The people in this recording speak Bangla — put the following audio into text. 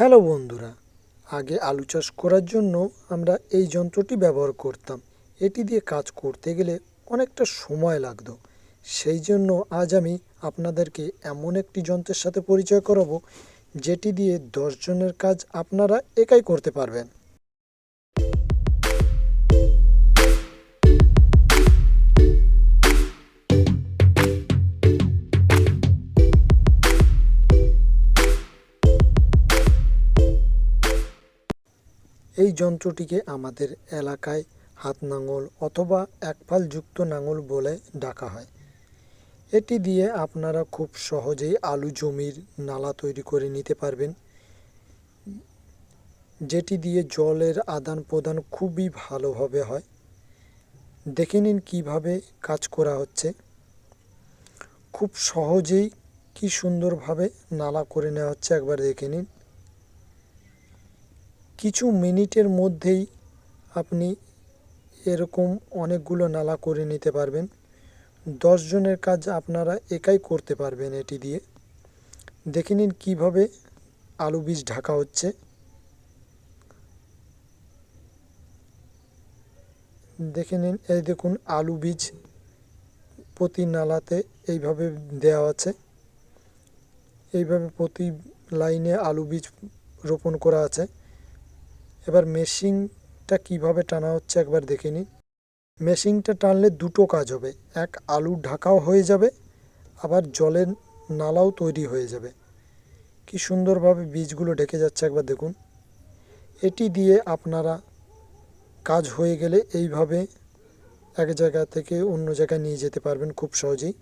হ্যালো বন্ধুরা, আগে আলু চাষ করার জন্য আমরা এই যন্ত্রটি ব্যবহার করতাম। এটি দিয়ে কাজ করতে গেলে অনেকটা সময় লাগত। সেই জন্য আজ আমি আপনাদেরকে এমন একটি যন্ত্রের সাথে পরিচয় করাবো, যেটি দিয়ে দশজনের কাজ আপনারা একাই করতে পারবেন। এই যন্ত্রটিকে আমাদের এলাকায় হাত নাঙল অথবা একফাল যুক্ত নাঙল বলে ডাকা হয়। এটি দিয়ে আপনারা খুব সহজেই আলু জমির নালা তৈরি করে নিতে পারবেন। যেটি দিয়ে জলের আদান প্রদান খুবই ভালোভাবে হয়। দেখে নিন কীভাবে কাজ করা হচ্ছে। খুব সহজেই কি সুন্দরভাবে নালা করে নেওয়া হচ্ছে একবার দেখে নিন। কিছু মিনিটের মধ্যেই আপনি এরকম অনেকগুলো নালা করে নিতে পারবেন। জনের কাজ আপনারা একাই করতে পারবেন এটি দিয়ে। দেখে নিন কীভাবে আলু বীজ ঢাকা হচ্ছে। দেখে নিন, এই দেখুন আলু বীজ প্রতি নালাতে এইভাবে দেওয়া আছে। এইভাবে প্রতি লাইনে আলু বীজ রোপণ করা আছে। এবার মেশিনটা কীভাবে টানা হচ্ছে একবার দেখে নিন মেশিনটা টানলে দুটো কাজ হবে, এক আলু ঢাকাও হয়ে যাবে, আবার জলের নালাও তৈরি হয়ে যাবে। কি সুন্দরভাবে বীজগুলো ঢেকে যাচ্ছে একবার দেখুন। এটি দিয়ে আপনারা কাজ হয়ে গেলে এইভাবে এক জায়গা থেকে অন্য জায়গায় নিয়ে যেতে পারবেন খুব সহজেই।